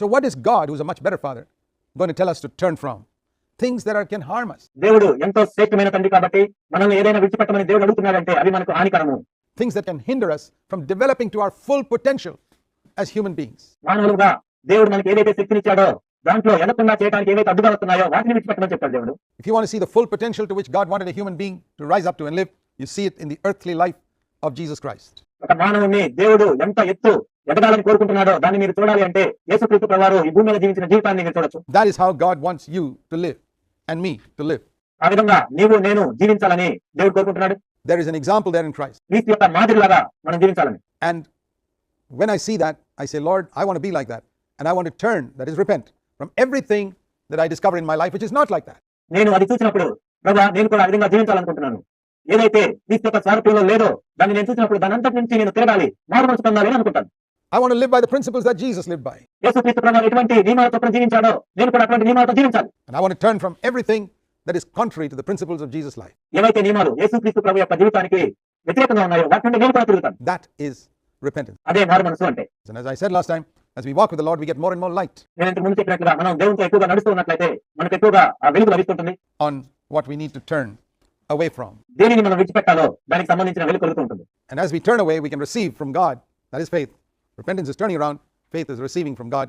So, what is God, who's a much better Father, going to tell us to turn from? Things that are, can harm us, దేవుడు ఎంతో శ్రేష్టమైన తండ్రి కాబట్టి మనల్ని ఏదైనా విడిచిపెట్టమని దేవుడు అడుగుతున్నాడంటే అవి మనకు హానికరము things that can hinder us from developing to our full potential as human beings. మానవులుగా దేవుడు మనకి ఏదైతే శక్తినిచ్చాడో దాంట్లో ఎదకుండా చేయడానికి ఏవైతే అడ్డుగా వస్తున్నాయో వాటిని విడిచిపెట్టమని చెప్పాడు దేవుడు If you want to see the full potential to which God wanted a human being to rise up to and live, you see it in the earthly life of Jesus Christ. ఒక మానవుణ్ణి దేవుడు ఎంత ఎత్తు ఎదగాలని కోరుకుంటున్నాడో దాన్ని మీరు చూడాలి అంటే యేసుక్రీస్తు ప్రవారు ఈ భూమి మీద జీవించిన జీవితాన్ని మీరు చూడొచ్చు That is how God wants you to live and me to live. ఆ విధంగా నీవు నేను జీవించాలని దేవుడు కోరుకుంటున్నాడు There is an example there in Christ. క్రీస్తు యొక్క మాదిరిలాగా మనం జీవించాలని And when I see that, I say, Lord, I want to be like that. And I want to turn, that is, repent from everything that I discover in my life, which is not like that. నేను అది చూసినప్పుడు ప్రభా నేను కూడా ఆ విధంగా జీవించాలనుకుంటున్నాను ఏదైతే క్రీస్తు యొక్క స్వారూప్యంలో లేదో దాన్ని నేను చూసినప్పుడు దాని అంతటి నుంచి నేను తిరగాలి మారు మనసు పొందాలి అని అనుకుంటాను I want to live by the principles that Jesus lived by. యేసుక్రీస్తు ప్రభు ఎటువంటి నియమాల చొప్పున జీవించాడో నేను కూడా అటువంటి నియమాలతో జీవించాలి And I want to turn from everything that is contrary to the principles of Jesus' life. ఏవైతే నియమాలు యేసుక్రీస్తు ప్రభు యొక్క జీవితానికి వ్యతిరేకంగా ఉన్నాయో వాటి నుండి నేను కూడా తిరుగుతాను That is repentance. అదే మారు మనసు అంటే And as I said last time, as we walk with the Lord, we get more and more light నేను ఇంతకు ముందు చెప్పినట్లుగా మనం దేవునితో ఎక్కువగా నడుస్తూ ఉన్నట్లయితే మనకు ఎక్కువగా ఆ వెలుగు లభిస్తుంటుంది on what we need to turn away from. దేనిని మనం విడిచిపెట్టాలో దానికి సంబంధించిన వెలుగు కలుగుతూ ఉంటుంది And as we turn away, we can receive from God. That is faith. Repentance is turning around, faith is receiving from God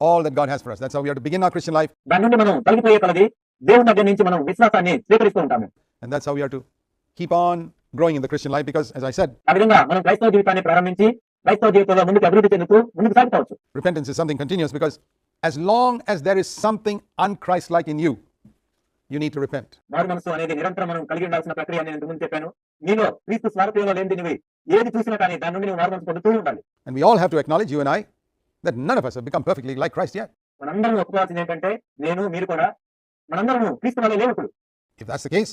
all that God has for us. That's how we are to begin our Christian life, దాని నుండి మనం తొలగిపోయే కొలది దేవుని దగ్గర నుంచి మనం విశ్వాసాన్ని స్వీకరిస్తూ ఉంటాము and that's how we are to keep on growing in the Christian life because, as I said, ఆ విధంగా మనం క్రైస్తవ జీవితాన్ని ప్రారంభించి క్రైస్తవ జీవితంలో ముందుకు అభివృద్ధి చెందుతూ ముందుకు సాగిపోవచ్చు repentance is something continuous because as long as there is something unchristlike in you, you need to repent. మారు మనసు అనేది నిరంతరం మనం కలిగి ఉండాల్సిన ప్రక్రియ అని నేను ఇంతకు ముందు చెప్పాను నీలో క్రీస్తు స్వారూప్యంలో లేనిది నువ్వు ఏది చూసినా కానీ దాని నుండి నువ్వు మారు మనసు పొందుతూ ఉండాలి And we all have to acknowledge, you and I, that none of us have become perfectly like Christ yet. మనందరం ఒప్పుకోవాల్సింది ఏంటంటే నేను మీరు కూడా మనందరము క్రీస్తు వల్ల లేవు ఇప్పుడు If that's the case,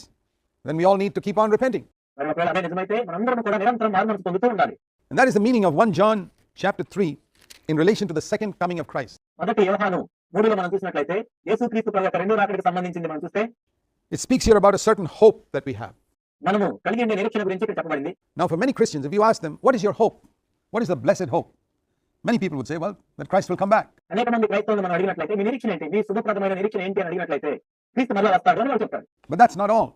then we all need to keep on repenting. మరి ఒకవేళ అదే నిజమైతే మనందరం కూడా నిరంతరం మారు మనసు పొందుతూ ఉండాలి And that is the meaning of 1 John chapter 3 in relation to the second coming of Christ. మొదటి యోహాను మూడులో మనం చూసినట్లయితే యేసుక్రీస్తు ప్రభు యొక్క రెండో రాకడికి సంబంధించింది మనం చూస్తే It speaks here about a certain hope that we have. మనము కలిగి ఉండే నిరీక్షణ గురించి ఇక్కడ చెప్పబడింది Now, for many Christians, if you ask them, what is your hope? What is the blessed hope? Many people would say, well, that Christ will come back. అనేక మంది క్రైస్తవులు మనం అడిగినట్లయితే మీ నిరీక్షణ ఏంటి మీ శుభప్రదమైన నిరీక్షణ ఏంటి అని అడిగినట్లయితే క్రీస్తు మళ్ళా వస్తాడు అని వాళ్ళు చెప్తారు But that's not all.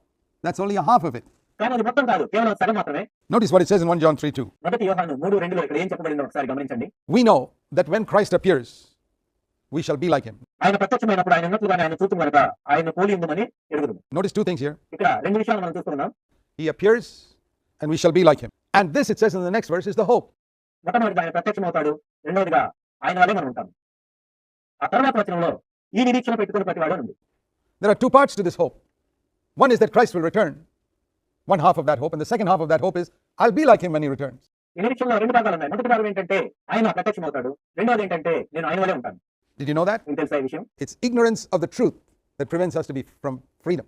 That's only a half of it. కానీ అది మొత్తం కాదు కేవలం సగం మాత్రమే Notice what it says in 1 John 3 2. మొదటి యోహాను మూడు రెండులో ఇక్కడ ఏం చెప్పబడిందో ఒకసారి గమనించండి We know that when Christ appears, we shall be like him. ఆయన ప్రత్యక్షమైనప్పుడు ఆయన ఉన్నట్లుగానే ఆయన చూస్తూ కనుక ఆయన పోలి ఉందమని ఎరుగుదు Notice two things here. ఇక్కడ రెండు విషయాలు మనం చూస్తున్నాం He appears, and we shall be like him. And this, it says in the next verse, is the hope. మొట్టమొదటిగా ఆయన ప్రత్యక్షమవుతాడు రెండవదిగా ఆయన వల్లే మనం ఉంటాం ఆ తర్వాత వచనంలో ఈ నిరీక్షణ పెట్టుకుని ప్రతి వాడు ఉంది There are two parts to this hope. One is that Christ will return, one half of that hope, and the second half of that hope is, I'll be like him when he returns. ఈ నిరీక్షణలో రెండు భాగాలు ఉన్నాయి మొదటి భాగం ఏంటంటే ఆయన ప్రత్యక్షమవుతాడు రెండవది ఏంటంటే నేను ఆయన వల్లే ఉంటాను Did you know that? It's ignorance of the truth that prevents us to be from freedom.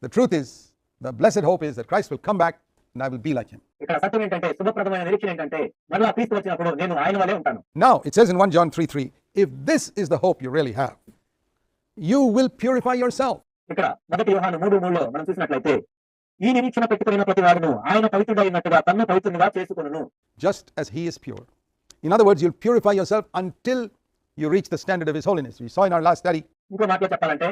The truth is, the blessed hope is that Christ will come back and I will be like him. Now, it says in 1 John 3 3, if this is the hope you really have, you will purify yourself. Just as he is pure. In other words, you'll purify yourself until you reach the standard of his holiness. We saw in our last study ఇంకో మాటలో చెప్పాలంటే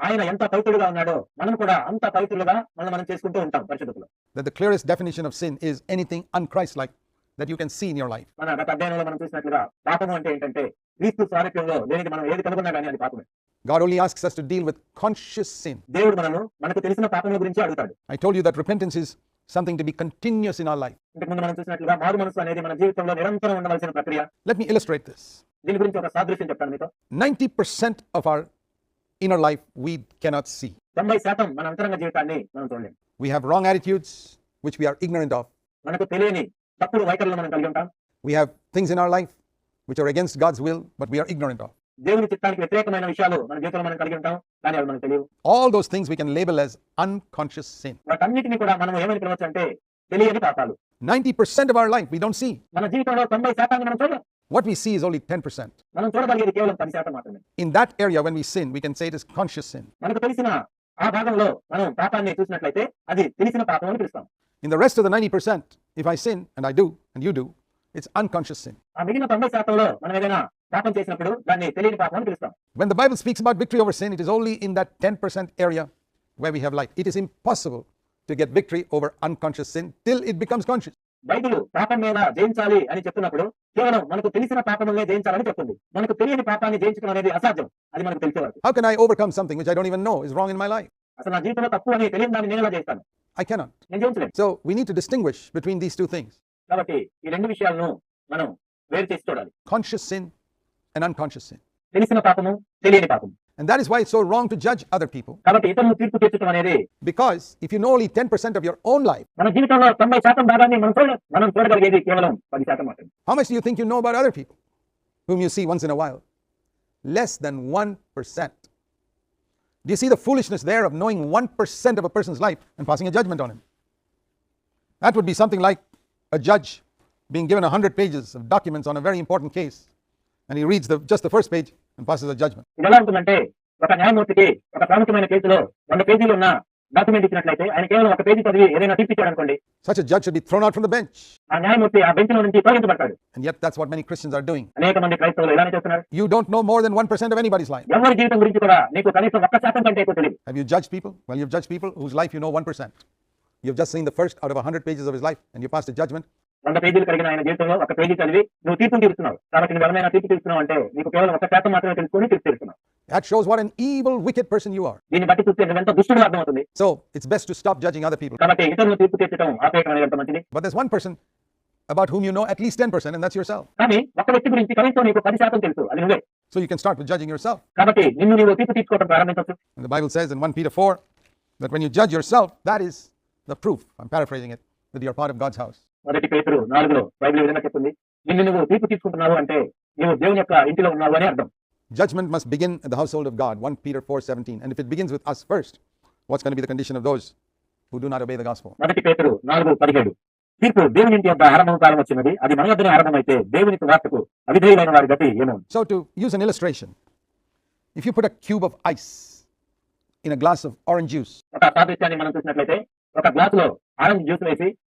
ఆయన ఎంత పవిత్రుడుగా ఉన్నాడో మనం కూడా అంత పవిత్రులుగా మనం మనం చేసుకుంటూ ఉంటాం పరిశుద్ధులు that the clearest definition of sin is anything unchristlike that you can see in your life. మన గత అధ్యయనంలో మనం చూసినట్లుగా పాపము అంటే ఏంటంటే క్రీస్తు స్వారూప్యంలో దేనికి మనం ఏది కనుగొన్నా కానీ అది పాపమే God only asks us to deal with conscious sin. దేవుడు మనను మనకు తెలిసిన పాపముల గురించి అడుగుతాడు I told you that repentance is something to be continuous in our life. Let me illustrate this. 90% of our inner life we cannot see. We have wrong attitudes which we are ignorant of. We have things in our life which are against God's will but we are ignorant of. దేవుని చిత్తానికి వ్యతిరేకమైన విషయాలు మన జీవితంలో మనం కలిగి ఉంటాం కానీ అవి మనకు తెలియవు All those things we can label as unconscious sin. వాటన్నిటిని కూడా మనం ఏమని పిలవచ్చు అంటే తెలియని పాపాలు 90% of our life we don't see. మన జీవితంలో తొంభై శాతాన్ని మనం చూడలేం What we see is only 10%. మనం చూడగలిగేది కేవలం పది శాతం మాత్రమే In that area, when we sin, we can say it is conscious sin. మనకు తెలిసిన ఆ భాగంలో మనం పాపాన్ని చూసినట్లయితే అది తెలిసిన పాపం అని పిలుస్తాం In the rest of the 90%, if I sin, and I do, and you do, it's unconscious sin. ఆ మిగిలిన తొంభై శాతంలో మనం ఏదైనా పాపం చేసినప్పుడు దాన్ని తెలియని పాపం అని పిలుస్తాం When the Bible speaks about victory over sin, it is only in that 10% area where we have light. It is impossible to get victory over unconscious sin till it becomes conscious. Bible పాపం మీద జయించాలి అని చెప్తున్నప్పుడు కేవలం మనకు తెలిసిన పాపములనే జయించాలని చెప్తుంది మనకు తెలియని పాపాన్ని జయించడం అనేది అసాధ్యం అది మనకు తెలిసే వరకు How can I overcome something which I don't even know is wrong in my life? అసలు నా జీవితంలో తప్పు అని తెలియని దాన్ని నేను ఎలా చేస్తాను I cannot. నేను జయించలేను So we need to distinguish between these two things కాబట్టి ఈ రెండు విషయాలను మనం వేరు చేసి చూడాలి conscious sin and unconscious sin. And that is why it's so wrong to judge other people. Because if you know only 10% of your own life, how much do you think you know about other people whom you see once in a while? Less than 1%. Do you see the foolishness there of knowing 1% of a person's life and passing a judgment on him? That would be something like a judge being given 100 pages of documents on a very important case and he reads the, just the first page and passes a judgment. ఇది ఎలా ఉంటుందంటే ఒక న్యాయమూర్తికి ఒక ప్రాముఖ్యమైన కేసులో వంద పేజీలు ఉన్న డాక్యుమెంట్ ఇచ్చినట్లయితే ఆయన కేవలం ఒక పేజీ చదివి ఏదైనా తీర్పిచ్చాడు అనుకోండి Such a judge should be thrown out from the bench. ఆ న్యాయమూర్తి ఆ బెంచ్ లో నుంచి తొలగించబడతాడు And yet, that's what many Christians are doing. అనేక మంది క్రైస్తవులు ఇలానే చేస్తున్నారు You don't know more than 1% of anybody's life. ఎవరి జీవితం గురించి కూడా నీకు కనీసం ఒక్క శాతం కంటే ఎక్కువ తెలియదు Have you judged people? Well, you've judged people whose life you know 1%. You've just seen the first out of 100 pages of his life and you passed a judgment. వంద పేజీలు కలిగిన ఆయన జీవితంలో ఒక పేజీ చదివి నువ్వు తీర్పు తీరుస్తున్నావు కాబట్టి నువ్వు ఎవరైనా తీర్పు తీరుస్తున్నావు అంటే నీకు కేవలం ఒక శాతం మాత్రమే తెలుసుకొని తీర్పు తీరుస్తున్నావు That shows what an evil, wicked person you are. దీన్ని బట్టి చూస్తే నువ్వెంత దుష్టుడు అర్థమవుతుంది So, it's best to stop judging other people. కాబట్టి ఇతరులను తీర్పు తీర్చడం ఆపేయడం అనేది ఎంత మంచిది But there's one person about whom you know at least 10%, and that's yourself. కానీ ఒక వ్యక్తి గురించి కనీసం నీకు పది శాతం తెలుసు అది నువ్వే So, you can start with judging yourself. కాబట్టి నిన్ను నీవు తీర్పు తీర్చుకోవడం ప్రారంభించవచ్చు And the Bible says in 1 Peter 4 that when you judge yourself, that is the proof. I'm paraphrasing it, that you're part of God's house. మొదటి పేతురు నాలుగులో Bible విధంగా చెప్తుంది నిన్ను నువ్వు తీర్పు తీసుకుంటున్నావు అంటే నువ్వు దేవుని యొక్క ఇంటిలో ఉన్నావు అని అర్థం Judgment must begin at the household of God. 1 Peter 4:17. And if it begins with us first, what's going to be the condition of those who do not obey the gospel? మొదటి పేతురు నాలుగు పదిహేడు తీర్పు దేవుని ఇంటి యొక్క ఆరంభం కాలం వచ్చినది అది మన వద్దనే ఆరంభమైతే దేవునికి వార్తకు అవిధేయులైన వారి గతి ఏమో So, to use an illustration, if you put a cube of ice in a glass of orange juice, ఒక సాదృశ్యాన్ని మనం చూసినట్లయితే ఒక గ్లాస్లో ఆరెంజ్ జ్యూస్ వేసి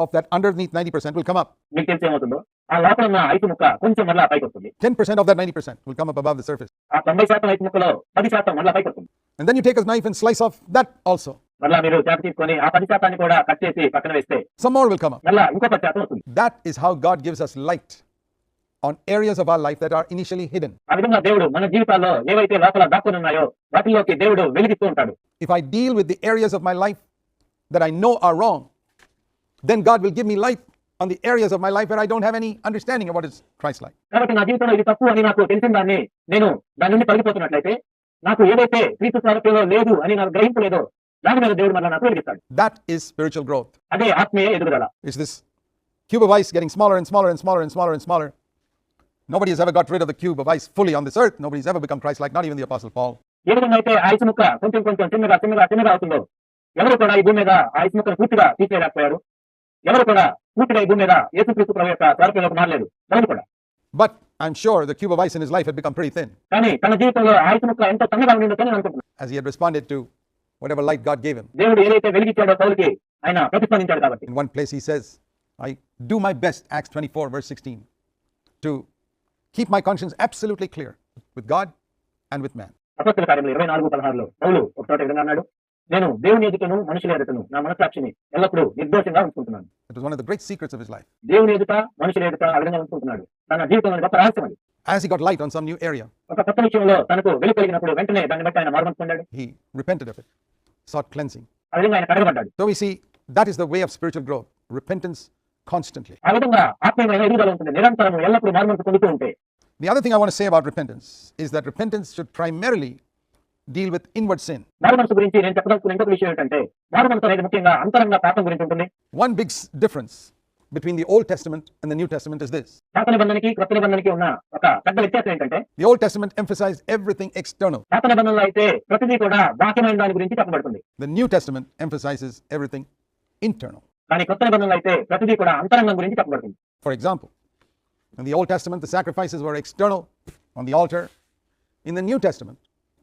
of that underneath 90% will come up. మీకు తెలిసి ఏమవుతుందో ఆ లోపల ఉన్న ఐస్ ముక్క కొంచెం మళ్ళా పైకి వస్తుంది 10% of that 90% will come up above the surface. ఆ తొంభై శాతం ఐస్ ముక్కలో పది శాతం మళ్ళా పైకి వస్తుంది And then you take a knife and slice off that also. మళ్ళా మీరు చాకు తీసుకొని ఆ పది శాతాన్ని కూడా కట్ చేసి పక్కన వేస్తే Some more will come up. మళ్ళా ఇంకో పది శాతం వస్తుంది That is how God gives us light on areas of our life that are initially hidden. ఆ విధంగా దేవుడు మన జీవితాల్లో ఏవైతే లోపల దాక్కుని ఉన్నాయో వాటిలోకి దేవుడు వెలిగిస్తూ ఉంటాడు If I deal with the areas of my life that I know are wrong, then God will give me light on the areas of my life where I don't have any understanding of what is Christ like. కాబట్టి నా జీవితంలో ఇది తప్పు అని నాకు తెలిసిన దాన్ని నేను దాని నుండి తొలగిపోతున్నట్లయితే నాకు ఏదైతే క్రీస్తు స్వారూప్యంలో లేదు అని నాకు గ్రహించలేదో దాని మీద దేవుడు మళ్ళీ నాకు వెలిగిస్తాడు That is spiritual growth. అదే ఆత్మీయ ఎదుగుదల It's this cube of ice getting smaller and smaller and smaller and smaller and smaller. Nobody has ever got rid of the cube of ice fully on this earth. Nobody's ever become Christ like, not even the Apostle Paul. ఏ విధంగా అయితే ఆ ice ముక్క కొంచెం కొంచెం చిన్నగా చిన్నగా చిన్నగా అవుతుందో ఎవరు కూడా ఈ భూమి మీద ఆ ఐసు ముక్కను పూర్తిగా తీసేయలేకపోయారు ఎవరు కూడా పూర్తిగా ఈ భూమి మీద యేసుక్రీస్తు ప్రభు యొక్క స్వరూపంలోకి మారలేదు ఎవరు కూడా But I'm sure the cube of ice in his life had become pretty thin కానీ తన జీవితంలో ఆ ఐసు ముక్క ఎంత సన్నగా ఉండిందో నేను అనుకుంటున్నాను as he had responded to whatever light God gave him. దేవుడు ఏదైతే వెలిగించాడో పౌలకి ఆయన ప్రతిస్పందించాడు కాబట్టి In one place he says, I do my best, Acts 24, verse 16, to keep my conscience absolutely clear with God and with man. అపస్తుల కార్యంలో ఇరవై నాలుగు పదహారులో పౌలు ఒక చోట ఈ విధంగా అన్నాడు నేను దేవుని ఎదుటను మనుషుల ఎదుటను నా మనసాక్షిని ఎల్లప్పుడూ నిర్దోషంగా ఉంచుకుంటున్నాను It was one of the great secrets of his life. దేవుని ఎదుట మనుషుల ఎదుట ఆ విధంగా ఉంచుకుంటున్నాడు తన జీవితంలో గొప్ప రహస్యం అది As he got light on some new area, ఒక కొత్త విషయంలో తనకు వెలుగు కలిగినప్పుడు వెంటనే దాన్ని బట్టి ఆయన మార్పు పొందాడు he repented of it, sought cleansing. ఆ విధంగా ఆయన కడగబడ్డాడు So we see that is the way of spiritual growth repentance constantly. ఆ విధంగా ఆత్మీయమైన ఎదుగుదల ఉంటుంది నిరంతరం ఎల్లప్పుడూ మార్పు పొందుతూ ఉంటే The other thing I want to say about repentance is that repentance should primarily deal with inward sin. మారు మనసు గురించి నేను చెప్పదలుచుకున్న ఇంకొక విషయం ఏంటంటే మారు మనసు అనేది ముఖ్యంగా అంతరంగ పాపం గురించి ఉంటుంది One big s- difference between the Old Testament and the New Testament is this పాత నిబంధనకి క్రొత్త నిబంధనకి ఉన్న ఒక పెద్ద వ్యత్యాసం ఏంటంటే the Old Testament emphasized everything external, పాత నిబంధనలో అయితే ప్రతిదీ కూడా బాహ్యమైన దాని గురించి చెప్పబడుతుంది the New Testament emphasizes everything internal. కానీ కొత్త నిబంధనలో అయితే ప్రతిదీ కూడా అంతరంగం గురించి చెప్పబడుతుంది For example, in the Old Testament, the sacrifices were external on the altar. In the New Testament,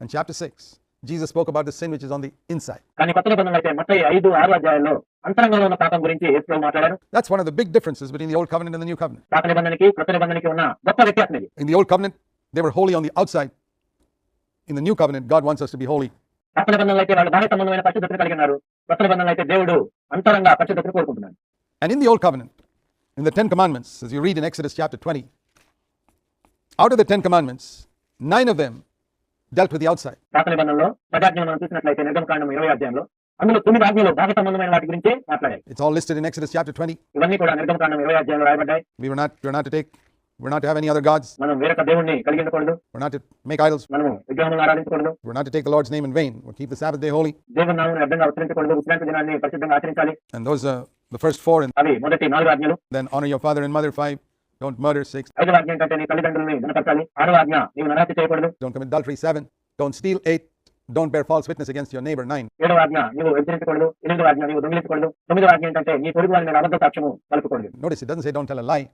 and chapter 6, Jesus spoke about the sin which is on the inside. కానీ కొత్త నిబంధనలు అయితే మొత్తం ఐదు ఆరు అధ్యాయాల్లో అంతరంగంలో ఉన్న పాపం గురించి యేసు మాట్లాడారు That's one of the big differences between the Old Covenant and the New Covenant. పాత నిబంధనకి కొత్త నిబంధనకి ఉన్న గొప్ప వ్యత్యాసం ఇది In the Old Covenant, they were holy on the outside. In the New Covenant, God wants us to be holy పాత నిబంధనలు అయితే వాళ్ళు బాహ్య సంబంధమైన పరిశుద్ధతను కలిగి ఉన్నారు కొత్త నిబంధనలు అయితే దేవుడు అంతరంగా పరిశుద్ధతను కోరుకుంటున్నాడు And in the Old Covenant, in the Ten Commandments, as you read in Exodus chapter 20, out of the Ten Commandments, nine of them dealt with the outside. పాత నిబంధనలో ప్రజాజ్ఞలు మనం చూసినట్లయితే నిర్గమకాండం ఇరవై అధ్యాయంలో అందులో తొమ్మిది ఆజ్ఞలు బాహ్య సంబంధమైన వాటి గురించి మాట్లాడాయి It's all listed in Exodus chapter 20. ఇవన్నీ కూడా నిర్గమకాండం ఇరవై అధ్యాయంలో రాయబడ్డాయి We were not, we're not to take, we're not to have any other gods. మనం వేరొక దేవుణ్ణి కలిగి ఉండకూడదు We're not to make idols. మనము విగ్రహములను ఆరాధించకూడదు We're not to take the Lord's name in vain. We'll keep the Sabbath day holy. దేవుని నామని అర్థంగా ఉచ్చరించకూడదు విశ్రాంతి దినాన్ని పరిశుద్ధంగా ఆచరించాలి And those are the first four. And అవి మొదటి నాలుగు ఆజ్ఞలు then honor your father and mother. Five, don't murder. Six, ఐదవ ఆజ్ఞ ఏంటంటే నీ తల్లిదండ్రులని గుణపరచాలి ఆరవ ఆజ్ఞ నీవు నరహత్య చేయకూడదు don't commit adultery. Seven, don't steal. Eight, don't bear false witness against your neighbor. Nine, ఏడవ ఆజ్ఞ నీవు వ్యతిరేకూడదు ఎనిమిదవ ఆజ్ఞ నీవు దొంగిలించకూడదు తొమ్మిదవ ఆజ్ఞ ఏంటంటే నీ పొరుగు వారి మీద అబద్ధ సాక్ష్యము కలుపుకూడదు notice it doesn't say don't tell a lie.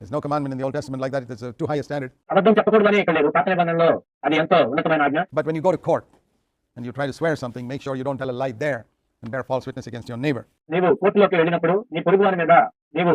There's no commandment in the Old Testament like that. It's a too high a standard. అబద్ధం చెప్పకూడదు అని ఇక్కడ లేదు పాత నిబంధనలో అది ఎంతో ఉన్నతమైన ఆజ్ఞ But when you go to court and you try to swear something, make sure you don't tell a lie there and bear false witness against your neighbor. నీవు కోర్టులోకి వెళ్ళినప్పుడు నీ పొరుగు వారి మీద నీవు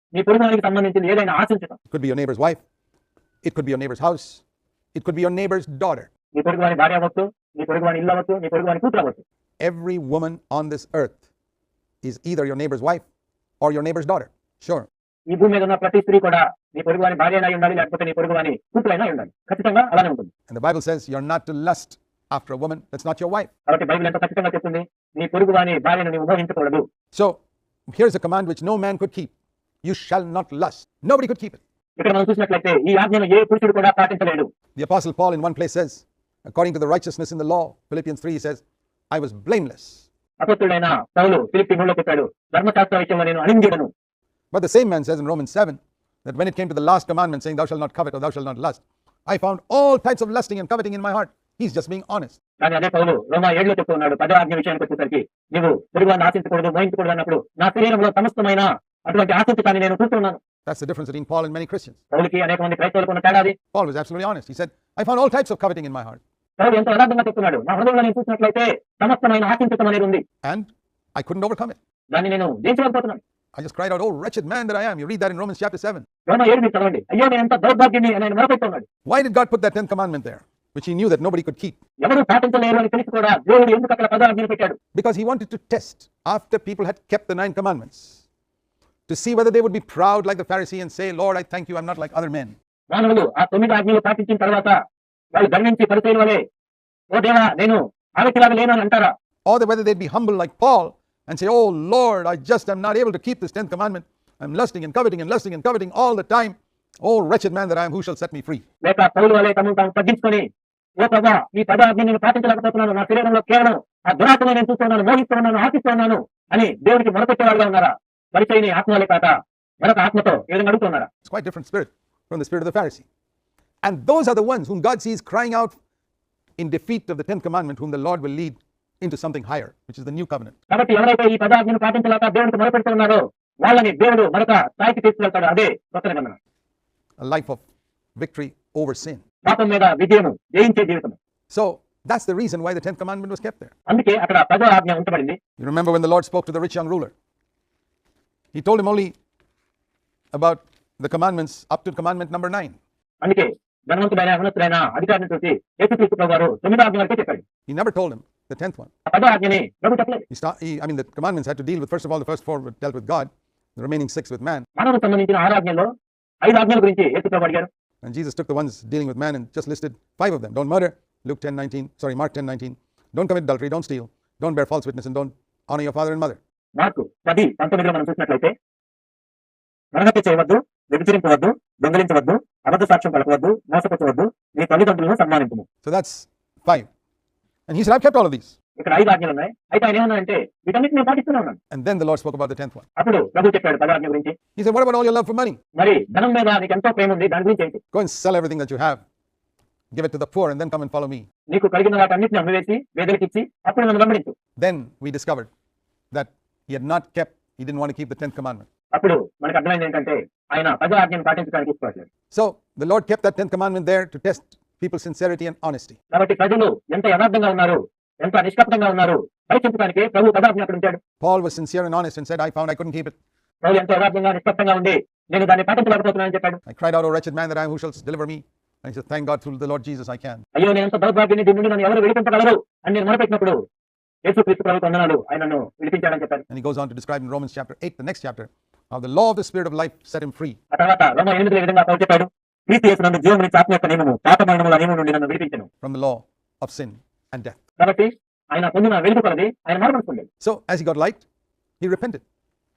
నీ పొరుగు వానికి సంబంధించింది ఏదైనా ఆశించడం It could be your neighbor's wife, it could be your neighbor's house, it could be your neighbor's daughter. నీ పొరుగు వాని భార్య అవ్వచ్చు నీ పొరుగు వాని ఇల్లు అవ్వచ్చు నీ పొరుగు వాని కూతురు అవ్వచ్చు Every woman on this earth is either your neighbor's wife or your neighbor's daughter. Sure. ఈ భూమి మీద ఉన్న ప్రతి స్త్రీ కూడా నీ పొరుగు వాని భార్య అయినా ఉండాలి లేకపోతే నీ పొరుగు వాని కూతురు అయినా ఉండాలి ఖచ్చితంగా అలానే ఉంటుంది And the Bible says you're not to lust after a woman that's not your wife. కాబట్టి బైబిల్ ఎంత ఖచ్చితంగా చెప్తుంది నీ పొరుగు వాని భార్యను నీవు మోహించకూడదు So here's a command which no man could keep. You shall not lust. Nobody could keep it. ఇక్కడ మనం చూసినట్లయితే ఈ ఆజ్ఞను ఏ పురుషుడు కూడా పాటించలేడు The Apostle Paul in one place says, according to the righteousness in the law, Philippians 3, he says, I was blameless. అపత్తుడైన పౌలు ఫిలిప్పి మూడులో చెప్పాడు ధర్మశాస్త్ర విషయంలో నేను అణింజుడను But the same man says in Romans 7 that when it came to the last commandment saying, Thou shalt not covet or thou shalt not lust, I found all types of lusting and coveting in my heart. He's just being honest. కానీ అదే పౌలు రోమా ఏడులో చెప్తూ ఉన్నాడు పదో ఆజ్ఞ విషయానికి వచ్చేసరికి నువ్వు పొరుగువాన్ని ఆశించకూడదు మోహించకూడదు అన్నప్పుడు నా శరీరంలో సమస్తమైన అటువంటి ఆశించటాన్ని నేను చూస్తున్నాను That's the difference between Paul and many Christians. పౌలుకి అనేక మంది క్రైస్తవులకు ఉన్న తేడాది Paul was absolutely honest. He said, I found all types of coveting in my heart. పౌలు ఎంతో యథార్థంగా చెప్తున్నాడు నా హృదయంలో నేను చూసినట్లయితే సమస్తమైన ఆశించటం అనేది ఉంది And I couldn't overcome it. దాన్ని నేను జయించలేకపోతున్నాను I just cried out, Oh, wretched man that I am. You read that in Romans chapter 7. రోమా ఏడు మీరు చదవండి అయ్యో నేను ఎంత దౌర్భాగ్యని అని ఆయన మొరపెట్టున్నాడు Why did God put that 10th commandment there, which he knew that nobody could keep? ఎవరు పాటించలేరు అని తెలిసి కూడా దేవుడు ఎందుకు అక్కడ పదో ఆజ్ఞను పెట్టాడు Because he wanted to test after people had kept the nine commandments to see whether they would be proud like the Pharisee and say, Lord, I thank you, I'm not like other men. మానవులు ఆ తొమ్మిది ఆజ్ఞలు పాటించిన తర్వాత వాళ్ళు గర్వించి పరిచయం వలె ఓ దేవా నేను ఆలోచనలాగా లేను అని అంటారా Or that whether they'd be humble like Paul and say, Oh Lord, I just am not able to keep this 10th commandment. I'm lusting and coveting and lusting and coveting all the time. Oh wretched man that I am, who shall set me free? లేక పౌలు వలె తమను తాము తగ్గించుకొని ఓ ప్రభా ఈ పద ఆజ్ఞ నేను పాటించలేకపోతున్నాను నా శరీరంలో కేవలం ఆ దురాత్మని నేను చూస్తున్నాను మోహిస్తున్నాను ఆశిస్తున్నాను అని దేవుడికి మొరపెట్టేవాడుగా ఉన్నారా పరిచయని ఆత్మలే కాక మరొక ఆత్మతో ఏ విధంగా అడుగుతున్నారా It's quite different spirit from the spirit of the Pharisee. And those are the ones whom God sees crying out in defeat of the tenth commandment, whom the Lord will lead into something higher, which is the new covenant. కాబట్టి ఎవరైతే ఈ పదాజ్ఞను పాటించలేక దేవుడికి మొరపెడుతున్నారో వాళ్ళని దేవుడు మరొక స్థాయికి తీసుకెళ్తాడు అదే కొత్త నిబంధన a life of victory over sin. పాపం మీద విజయము జయించే జీవితం So that's the reason why the tenth commandment was kept there. అందుకే అక్కడ పదో ఆజ్ఞ ఉంచబడింది You remember when the Lord spoke to the rich young ruler? He told him only about the commandments up to commandment number 9. He never told him the 10th one. He start, he, I mean, the commandments had to deal with, first of all, the first four were dealt with God, the remaining six with man. And Jesus took the ones dealing with man and just listed five of them. Don't murder, Luke 10 19, sorry, Mark 10 19. Don't commit adultery, don't steal, don't bear false witness, and don't honor your father and mother. Mark పది పంతొమ్మిదిలో మనం చూసినట్లయితే మరణహత్య చేయవద్దు వ్యభిచరించవద్దు దొంగలించవద్దు అబద్ధ సాక్ష్యం పలకవద్దు మోసపరచవద్దు నీ తల్లిదండ్రులను సన్మానించము So that's five. And he said, I've kept all of these. ఇక్కడ ఐదు ఆజ్ఞలు ఉన్నాయి అయితే ఆయన ఏమన్నాడంటే వీటన్నిటిని నేను పాటిస్తూనే ఉన్నాను And then the Lord spoke about the tenth one. అప్పుడు ప్రభు చెప్పాడు పదో ఆజ్ఞ గురించి He said, What about all your love for money? మరి ధనం మీద నీకు ఎంతో ప్రేమ ఉంది దాని గురించి ఏంటి Go and sell everything that you have, give it to the poor, and then come and follow me. నీకు కలిగిన వాటన్నిటిని అమ్మివేసి వేదలకి ఇచ్చి అప్పుడు నన్ను వెంబడించు Then we discovered that he had not kept, he didn't want to keep the tenth commandment. అప్పుడు మనకు అర్థమైంది ఏంటంటే ఆయన పదో ఆజ్ఞను పాటించడానికి ఇష్టపడలేదు So the Lord kept that tenth commandment there to test people's sincerity and honesty. కాబట్టి ప్రజలు ఎంత యథార్థంగా ఉన్నారు ఎంత నిష్కపటంగా ఉన్నారు పరీక్షించడానికి ప్రభు పదాజ్ఞ అక్కడ ఉంచాడు Paul was sincere and honest and said, I found I couldn't keep it. ప్రభు ఎంతో యథార్థంగా నిష్కపటంగా ఉండి నేను దాన్ని పాటించలేకపోతున్నానని చెప్పాడు I cried out, O wretched man that I am, who shall deliver me? And he said, Thank God through the Lord Jesus I can. అయ్యో నేను ఎంత దౌర్భాగ్యాన్ని దీని నుండి నన్ను ఎవరు విడిపించగలరు అని నేను మొదలుపెట్టినప్పుడు And he goes on to describe in Romans chapter 8, the next chapter, how the law of the spirit of life set him free. From the law of sin and death. So as he got light, he repented.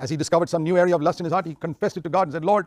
As he discovered some new area of lust in his heart, he confessed it to God and said, Lord,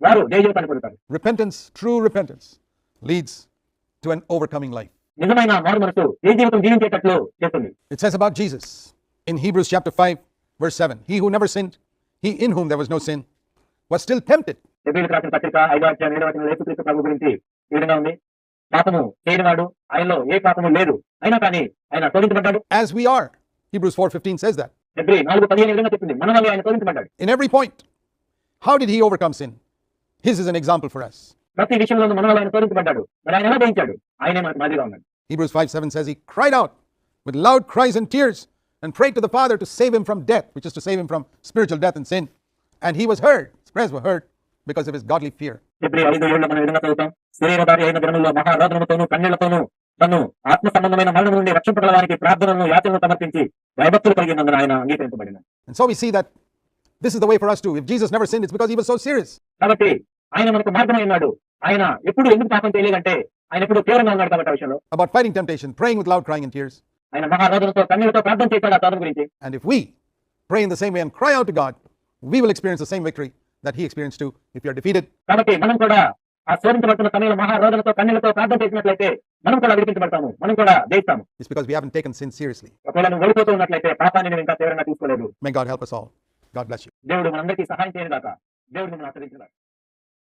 వారు జయ జీవితాన్ని పొందుతారు Repentance, true repentance, leads to an overcoming life. నిజమైన మారు మనసు ఏ జీవితం జీవించేటట్లు చేస్తుంది It says about Jesus in Hebrews chapter 5, verse 7 He who never sinned, he in whom there was no sin, was still tempted. ఎబ్రిలకు రాసిన పత్రిక ఐదో అధ్యాయం ఏడవ వచనంలో యేసుక్రీస్తు ప్రభు గురించి ఈ విధంగా ఉంది పాపము చేయనివాడు ఆయనలో ఏ పాపము లేదు అయినా కానీ ఆయన శోధించబడ్డాడు As we are. Hebrews 4:15 says that. ఎబ్రి నాలుగు పదిహేను ఈ విధంగా చెప్పింది మన వల్ల ఆయన శోధించబడ్డాడు In every point. How did he overcome sin? His is an example for us. ప్రతి విషయంలో మన వల్ల ఆయన శోధించబడ్డాడు మరి ఆయన ఎలా జయించాడు ఆయనే మనకు మాదిరిగా ఉన్నాడు Hebrews 5 7 says he cried out with loud cries and tears and prayed to the Father to save him from death, which is to save him from spiritual death and sin. And he was heard, his prayers were heard because of his godly fear. ఎబ్రి ఐదు ఏళ్ళు మనం ఈ విధంగా చదువుతాం శరీరధారి అయిన దినములో మహారోధనముతోనూ కన్నీళ్లతోనూ తను ఆత్మ సంబంధమైన మరణం నుండి రక్షింపగల వారికి ప్రార్థనలను యాచనను సమర్పించి భయభక్తులు కలిగినందున ఆయన అంగీకరించబడిన And so we see that this is the way for us too. If Jesus never sinned, it's because he was so serious. కాబట్టి ఆయన మనకు మార్గం అయినాడు ఆయన ఎప్పుడు ఎందుకు పాపం చేయలేదంటే ఆయన ఎప్పుడు తీవ్రంగా ఉన్నాడు కాబట్టి విషయంలో. About fighting temptation praying with loud crying in tears ఆయన మహా రోదనతో కన్నీటితో ప్రార్థన చేస్తాడు ఆ తాదం గురించి. And if we pray in the same way and cry out to God we will experience the same victory that he experienced to if you are defeated కాబట్టి మనం కూడా ఆ శోధించబడుతున్న సమయంలో మహా రోదనతో కన్నీటితో ప్రార్థన చేసినట్లయితే మనం కూడా విడిపించబడతాము. మనం కూడా జయిస్తాము. It's because we have taken sin seriously ఒకవేళ నువ్వు ఓడిపోతూ ఉన్నట్లయితే పాపాన్ని నేను ఇంకా తీవ్రంగా తీసుకోలేదు. May God help us all. God bless you దేవుడు మనందరికీ సహాయం చేయనిదాకా దేవుడు మనల్ని ఆశ్రయించనిదాకా